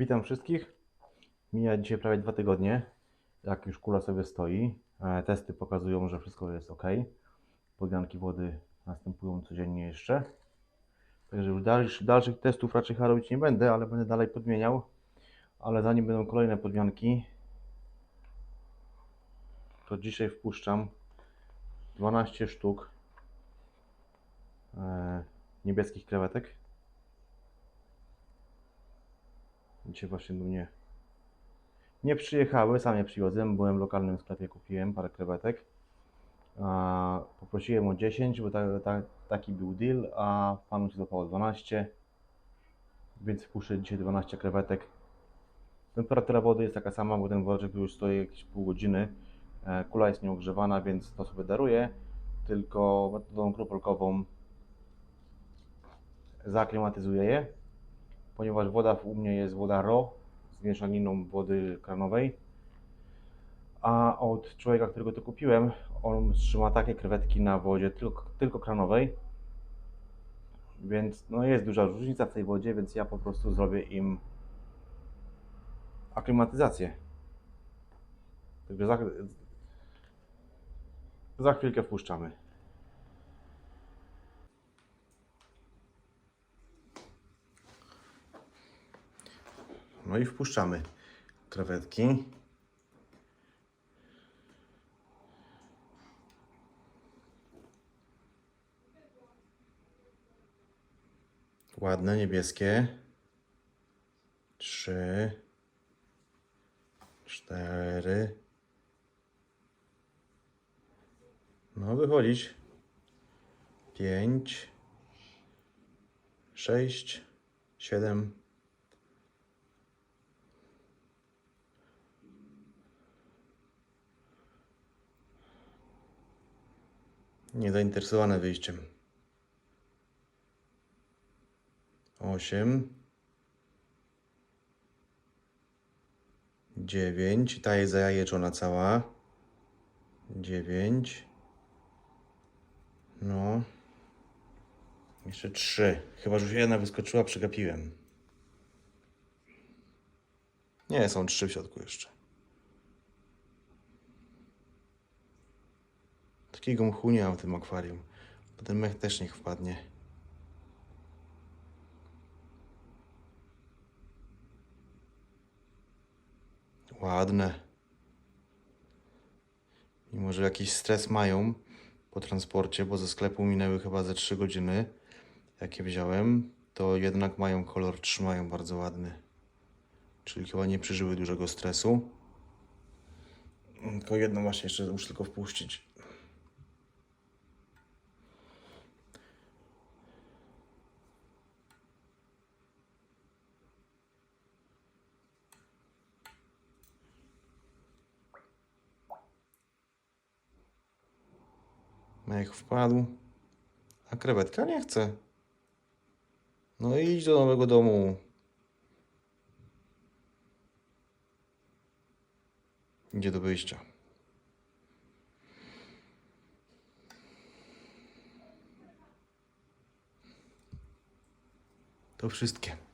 Witam wszystkich. Mija dzisiaj prawie dwa tygodnie, jak już kula sobie stoi. E, Testy pokazują, że wszystko jest ok. Podmianki wody następują codziennie jeszcze. Także już dalsz, dalszych testów raczej chyba robić nie będę, ale będę dalej podmieniał. Ale zanim będą kolejne podmianki, to dzisiaj wpuszczam 12 sztuk e, niebieskich krewetek. Dzisiaj właśnie do mnie nie przyjechały, sam je przywiozłem. Byłem w lokalnym sklepie, kupiłem parę krewetek. Poprosiłem o 10, bo ta, ta, taki był deal, a panu się złapało 12. Więc wpuszczę dzisiaj 12 krewetek. Temperatura wody jest taka sama, bo ten woreczek już stoi jakieś pół godziny. E, Kula jest nieogrzewana, więc to sobie daruję. Tylko metodą kropelkową zaaklimatyzuję je ponieważ woda u mnie jest woda RO z mieszaniną wody kranowej. A od człowieka, którego to kupiłem, on trzyma takie krewetki na wodzie tylko, tylko kranowej. Więc no jest duża różnica w tej wodzie, więc ja po prostu zrobię im aklimatyzację. Także za, za chwilkę wpuszczamy. No i wpuszczamy krewetki. Ładne, niebieskie. Trzy. Cztery. No wychodzić. Pięć. Sześć. Siedem. Niezainteresowane wyjściem. Osiem. Dziewięć. Ta jest zajajeczona cała. Dziewięć. No. Jeszcze trzy. Chyba, że już jedna wyskoczyła, przegapiłem. Nie, są trzy w środku jeszcze. Takiego mchu nie mam w tym akwarium. Bo ten mech też niech wpadnie. Ładne. Mimo, że jakiś stres mają po transporcie, bo ze sklepu minęły chyba ze 3 godziny, jakie wziąłem, to jednak mają kolor, trzymają bardzo ładny. Czyli chyba nie przeżyły dużego stresu. Tylko jedno właśnie jeszcze muszę tylko wpuścić. Mech wpadł, a krewetka nie chce. No i idź do nowego domu. Idzie do wyjścia. To wszystkie.